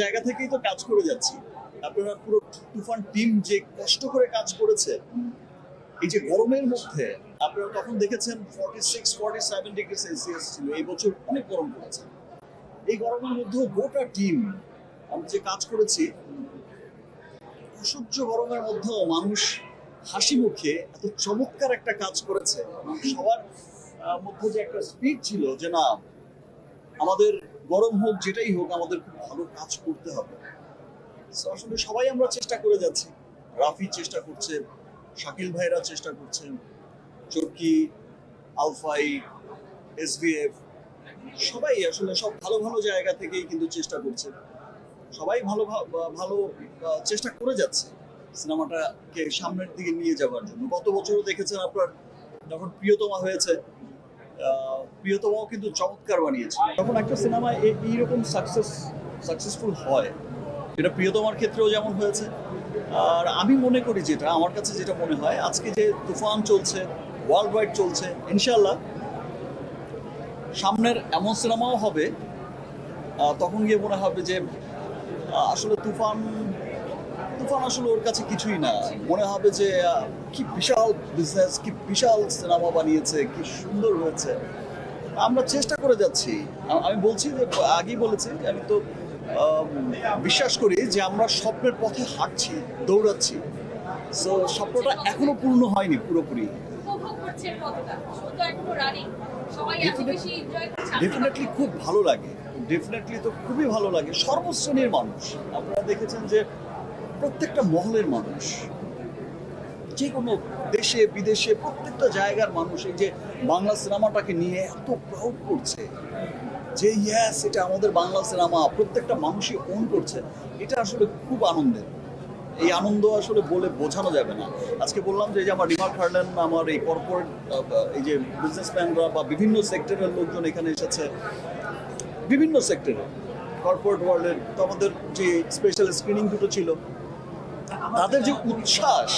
জায়গা থেকেই তো কাজ করে যাচ্ছি। আপনারা পুরো তুফান টিম যে কষ্ট করে কাজ করেছে, এই যে গরমের মধ্যে, আপনারা তখন দেখেছেন forty six forty seven degree Celsius ছিল, এই বছর অনেক গরম পড়েছে। এই গরমের মধ্যেও গোটা টিম, আমি যে কাজ করেছি, অসহ্য গরমের মধ্যেও মানুষ হাসি মুখে এত চমৎকার একটা কাজ করেছে। সবার মধ্যে যে একটা স্পিড ছিল যে না, আমাদের গরম হোক, যেটাই হোক, আমাদের খুব ভালো কাজ করতে হবে। আসলে সবাই আমরা চেষ্টা করে যাচ্ছি। রাফি চেষ্টা করছে, শাকিল ভাইরা চেষ্টা করছেন চরকি, আলফাই এসভিএফ সবাই আসলে সব ভালো ভালো জায়গা থেকেই কিন্তু চেষ্টা করছে। সবাই ভালো ভালো চেষ্টা করে যাচ্ছে সিনেমাটাকে সামনের দিকে নিয়ে যাওয়ার জন্য। গত বছরও দেখেছেন আপনার যখন প্রিয়তমা হয়েছে প্রিয়তমাও কিন্তু চমৎকার বানিয়েছে। যখন একটা সিনেমা এইরকম সাকসেস সাকসেসফুল হয় এটা প্রিয়তমার ক্ষেত্রেও যেমন হয়েছে। আর আমি মনে করি যেটা, আমার কাছে যেটা মনে হয়, আজকে যে তুফান চলছে ওয়ার্ল্ড ওয়াইড চলছে ইনশাল্লাহ সামনের এমন সিনেমাও হবে তখন গিয়ে মনে হবে যে আসলে তুফান তুফান আসলে ওর কাছে কিছুই না। মনে হবে যে কি বিশাল বিজনেস কি বিশাল সিনেমা বানিয়েছে কি সুন্দর হয়েছে। আমরা চেষ্টা করে যাচ্ছি। আমি বলছি যে আগেই বলেছি আমি তো বিশ্বাস করি যে আমরা স্বপ্নের পথে হাঁটছি দৌড়াচ্ছি। সো স্বপ্নটা এখনও পূর্ণ হয়নি পুরোপুরি। ডেফিনেটলি খুব ভালো লাগে। ডেফিনেটলি তো খুবই ভালো লাগে। সর্বশ্রেণীর মানুষ। আপনারা দেখেছেন যে প্রত্যেকটা মহলের মানুষ, যে কোনো দেশে, বিদেশে, প্রত্যেকটা জায়গার মানুষ এই যে বাংলা সিনেমাটাকে নিয়ে এত প্রাউড করছে যে ইয়াস এটা আমাদের বাংলা সিনেমা, প্রত্যেকটা মানুষই ওন করছে, এটা আসলে খুব আনন্দের। এই আনন্দ আসলে বলে বোঝানো যাবে না। আজকে বললাম যে আমার রিমার্ক হার্লেন আমার এই কর্পোরেট এই যে বিজনেসম্যানরা বা বিভিন্ন সেক্টরের লোকজন এখানে এসেছে, বিভিন্ন সেক্টরে কর্পোরেট ওয়ার্ল্ডের তো আমাদের যে স্পেশাল স্ক্রিনিং দুটো ছিল তাদের যে উচ্ছ্বাস